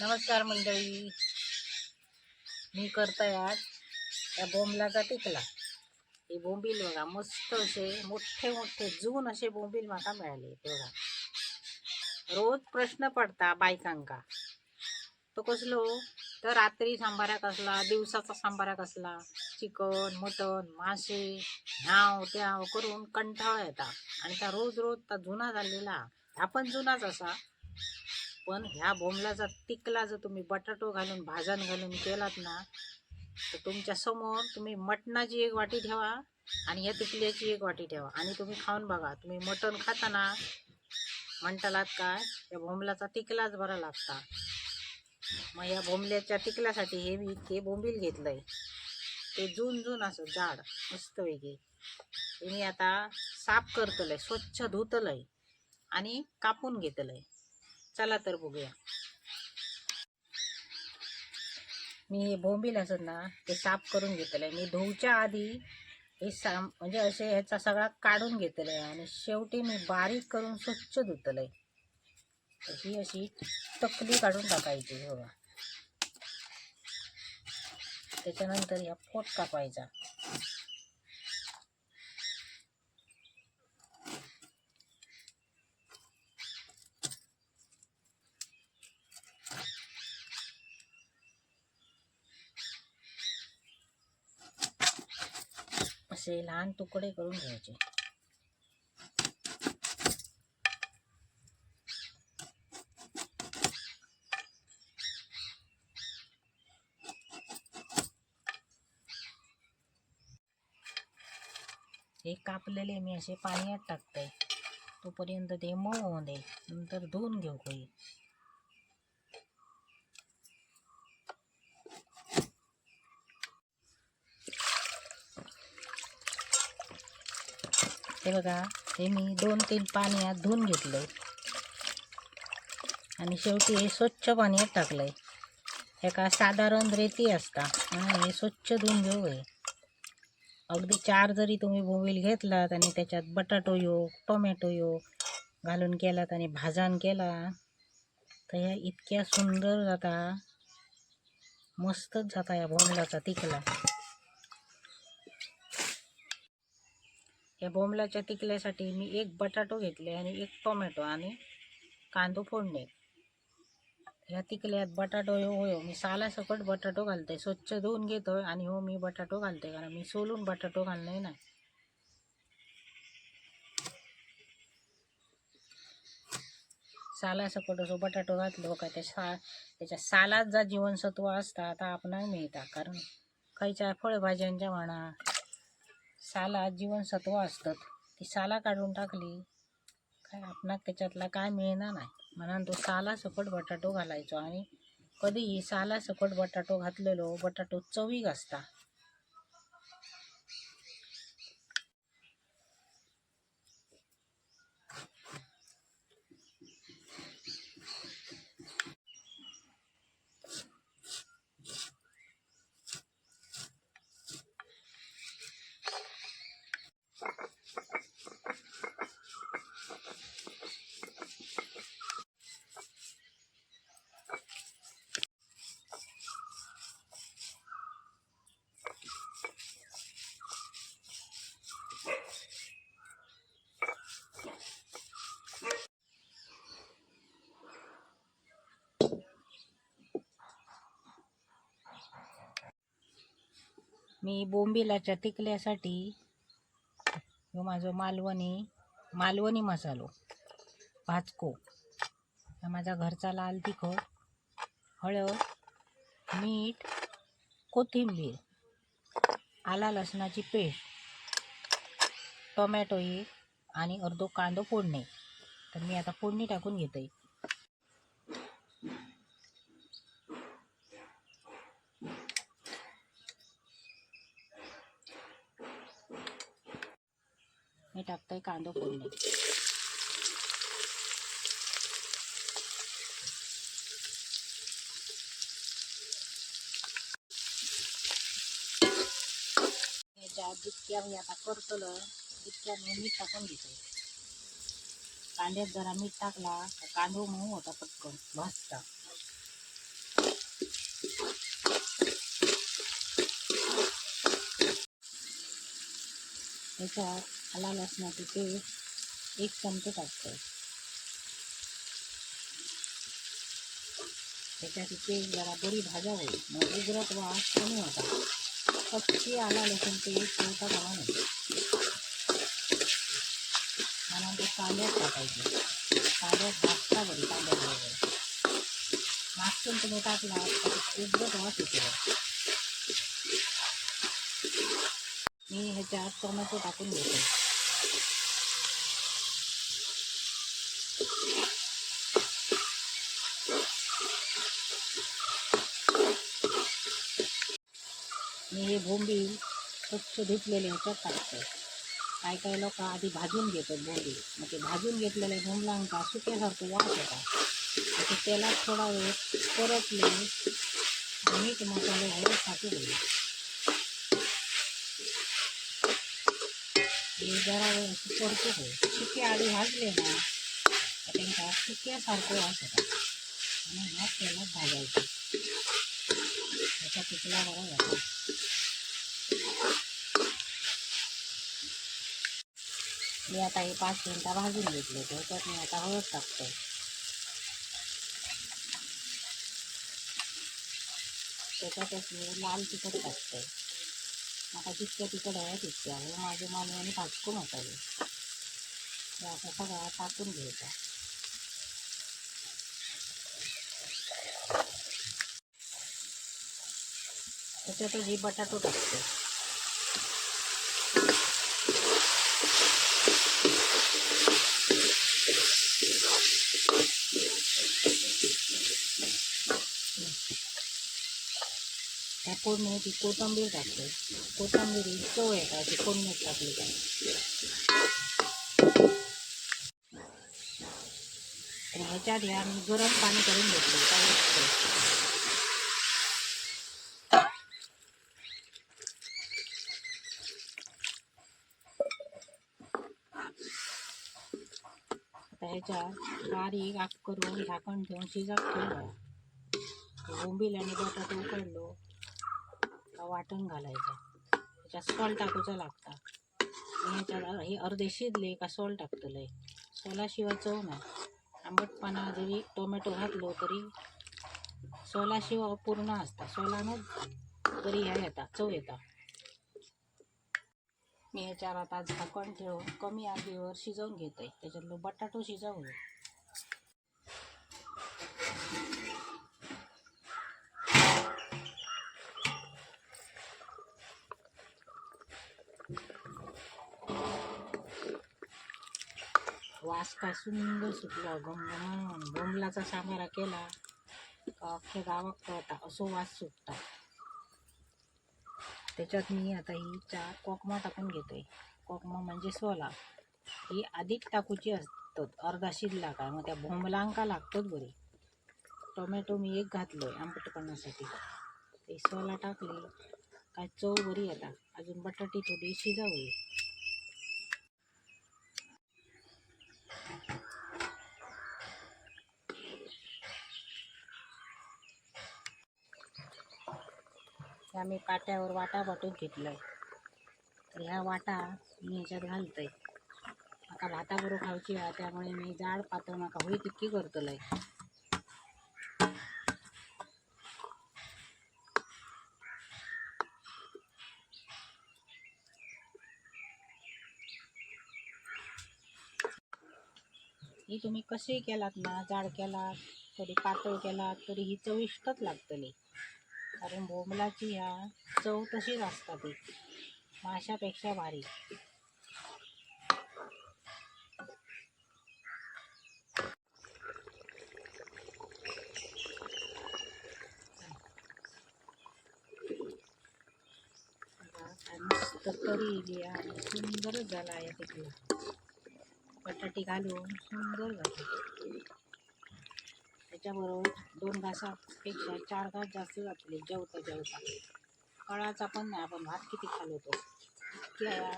नमस्कार मंडळी. मी करताय आज त्या बोंबलाचा टिकला. हे बोंबील बघा मस्त असे मोठे मोठे जून असे बोंबील म्हाका मिळाले तेव्हा बघा. रोज प्रश्न पडता बायकांका. तो कसलो? तर रात्री सांबाराक असला दिवसाचा सांबाराक असला चिकन मटन मासे ह्याव त्याव करून कंटाळा येता. आणि त्या रोज रोज त्या जुना झालेला हा पण जुनाच असा पण ह्या बोंबलाचा टिकला जर तुम्ही बटाटो घालून भाजण घालून केलात ना तर तुमच्यासमोर तुम्ही मटणाची एक वाटी ठेवा आणि या तिकल्याची एक वाटी ठेवा. आणि तुम्ही खाऊन बघा. तुम्ही मटण खाताना म्हणतालात काय या बोंबलाचा टिकलाच बरा लागता. मग या बोंबल्याच्या टिकल्यासाठी हे मी ते बोंबील घेतलंय. ते जून जून असं जाड मस्त वेगळे. तुम्ही मी आता साफ करतलंय स्वच्छ धुतलंय आणि कापून घेतलंय. चला तर बघूया. मी हे बोंबील असत ना ते साफ करून घेतलंय. मी धुवच्या आधी हे सा म्हणजे असे ह्याचा सगळा काढून घेतलंय आणि शेवटी मी बारीक करून स्वच्छ धुतलंय. ही अशी तकली काढून टाकायची बघा त्याच्यानंतर ह्या पोट कापायचा असे लहान तुकडे करून घ्यायचे. हे कापलेले मी असे पाण्यात टाकते. तोपर्यंत ते मऊ होऊ दे. नंतर धुवून घेऊ काही हे बघा हे मी दोन तीन पाण्यात धुवून घेतलं आणि शेवटी हे स्वच्छ पाण्यात टाकलंय. एका साधारण रेती असता. म्हणून हे स्वच्छ धुवून घेऊ हे. अगदी चार जरी तुम्ही बोंबील घेतलात आणि त्याच्यात बटाटो योग टोमॅटो योग घालून केलात आणि भाजण केला तर ह्या इतक्या सुंदर जाता मस्तच जाता या भोंगलाचा तिकला या बोंबलाच्या टिकल्यासाठी मी एक बटाटो घेतले आणि एक टोमॅटो आणि कांदो फोडणे. ह्या तिकल्यात बटाटो हो हो मी सालासकट बटाटो घालते. स्वच्छ धुवून घेतो आणि हो मी बटाटो घालते कारण मी सोलून बटाटो घालणे नाही. सालासकट असो बटाटो घातलो का त्या सा त्याच्या सालात जा जीवनसत्व असता आता आपण मिळता कारण खायच्या फळभाज्यांच्या म्हणा साला जीवनसत्व असतात ती साला काढून टाकली. काय आपणाक त्याच्यातला काय मिळणार नाही. म्हणून तो साला सकट बटाटो घालायचो. आणि कधीही साला सकट बटाटो घातलेलो बटाटो चवीक असता. मी बोंबिलाच्या तिकल्यासाठी ह्यो माझो मालवणी मालवणी मसालो भाजको हा माझा घरचा लाल तिखट हळद मीठ कोथिंबीर आला लसणाची पेस्ट टोमॅटो एक आणि अर्धो कांदो फोडणे. तर मी आता फोडणी टाकून घेते. मी टाकते कांदो फोडणी. ह्याच्या जितक्या मी आता करतलो तितक्या मी मीठ टाकून घेतो कांद्यात जरा मीठ टाकला तर कांदो मऊ होता पटकन. भाजता त्याच्यात आला लसणाची पेस्ट एक चमचे टाकतो त्याच्यात पेस्ट जरा बरी भाजावी मग उग्रत वास कमी होता. कच्ची आला लसूण पेस्ट ठेवता कामा नाही. म्हणून ते कांद्यात टाकायचे. कांद्यात भाजता बरी कांद्याबरोबर मागसून तुम्ही टाकला तर उग्रत वास येतो मी ह्याच्यात टोमॅटो टाकून घेतो. बोंबील स्वच्छ धुतलेले ह्याच्यात टाकते आधी भाजून घेतात बोंबील. मग ते भाजून घेतलेले सुक्यासारखं वास होता ते थोडा वेळ परतले, मीठ, मसाले हळद टाकू हे जरा वेळ सुके भाजले ना त्यांचा सुक्यासारखं वास मी आता हे पाच मिनटं भाजून घेतले त्याच्यात मी आता हळद टाकतो. त्याच्यातच मी लाल तिखट टाकते. आता जितकं तिखट आहे तितक्या आहे. माझे मानवाने भाजकून होता हे आता सगळा टाकून घ्यायचा त्याच्यातच ही बटाटो टाकते. त्या फोडणीची कोथंबीर टाकते. कोथिंबीर चव आहे ती फोडणीत टाकली काय आणि ह्याच्या आम्ही गरम पाणी करून घेतलं. काय बारीक आग करून झाकण ठेवून शिजाक ठेवलं. बोंबील आणि बटाटे उकडलो. वाटण घालायचं? त्याच्यात सॉल्ट टाकूचं लागता. ह्याच्यात हे अर्धे शिजले का सॉल्ट टाकतलंय सोलाशिवाय चव नाही. आंबटपणा जरी टोमॅटो घातलो तरी सोलाशिवाय पूर्ण असता सोलानं तरी ह्या येता चव येता मी ह्याच्यावर आता झाकण ठेवून कमी आगीवर शिजवून घेते. त्याच्यातलं बटाटो शिजवून. वास काय सुंदर सुटला गमगमान बोंबलाचा सांबारा केला. का अख्ख्या गावात कळता असो वास सुटता. त्याच्यात मी आता ही चार कोकमा टाकून घेतोय. कोकमा म्हणजे सोला. ही अधिक टाकूची असतात. अर्धा शिजला काय मग त्या बोंबलांका लागतात बरी. टोमॅटो मी एक घातलोय करण्यासाठी ते सोला टाकली. काय चव बरी येता अजून बटाटी थोडी शिजावी ह्या मी काट्यावर वाटा वाटून घेतलंय. तर ह्या वाटा मी ह्याच्यात घालतोय. माका भाताबरोबर खावची हा त्यामुळे मी जाड पातळ माका होई तितकी करतलंय ही तुम्ही कशी केलात ना जाड केलात तरी पातळ केलात तरी ही चविष्टच लागतली कारण बोंबलाची ह्या चव तशीच असतात ती. माशापेक्षा भारी. काय तरी सुंदरच झाला आहे तिथला बटाटी घालून सुंदर झाली. त्याच्याबरोबर दोन घासापेक्षा चार घास जास्त घातले जेवता जेवता. कळाचा पण नाही आपण भात किती खालवतो इतक्या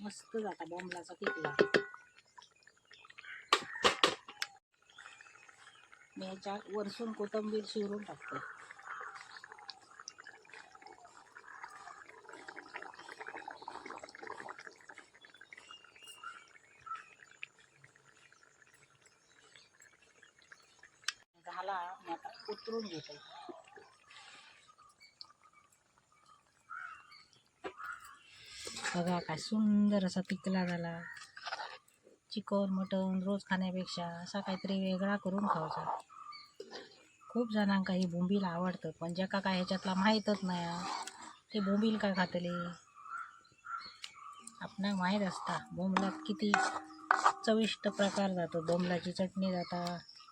मस्त जाता बोंबलाचा पिकला. मी ह्याच्या वरसून कोथिंबीर शिवरून टाकते. मला आता उतरून घेते बघा काय सुंदर असा पिकला झाला. चिकन मटन रोज खाण्यापेक्षा असा काहीतरी वेगळा करून खायचा खूप जणांका ही बोंबील आवडतं पण ज्याका काय ह्याच्यातला माहीतच नाही हा, ते बोंबील काय खातले? आपणाक माहीत असता बोंबलात किती चविष्ट प्रकार जातो. बोंबलाची चटणी जाता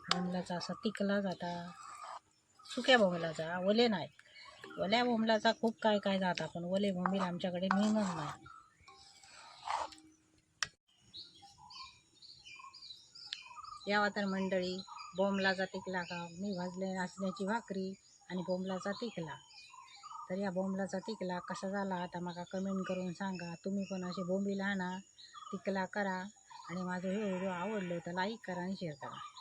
बोंबलाचा असा तिकला जाता. सुक्या बोंबलाचा ओले नाही. ओल्या बोंबलाचा खूप काय काय जाता पण ओले बोंबील आमच्याकडे मिळणार नाही. यावा तर मंडळी बोंबलाचा टिकला का? मी भाजले नाचण्याची भाकरी आणि बोंबलाचा टिकला. तर या बोंबलाचा टिकला कसा झाला? आता मला कमेंट करून सांगा. तुम्ही पण असे बोंबील आणा टिकला करा आणि माझं हे व्हिडिओ आवडलं तर लाईक करा आणि शेअर करा.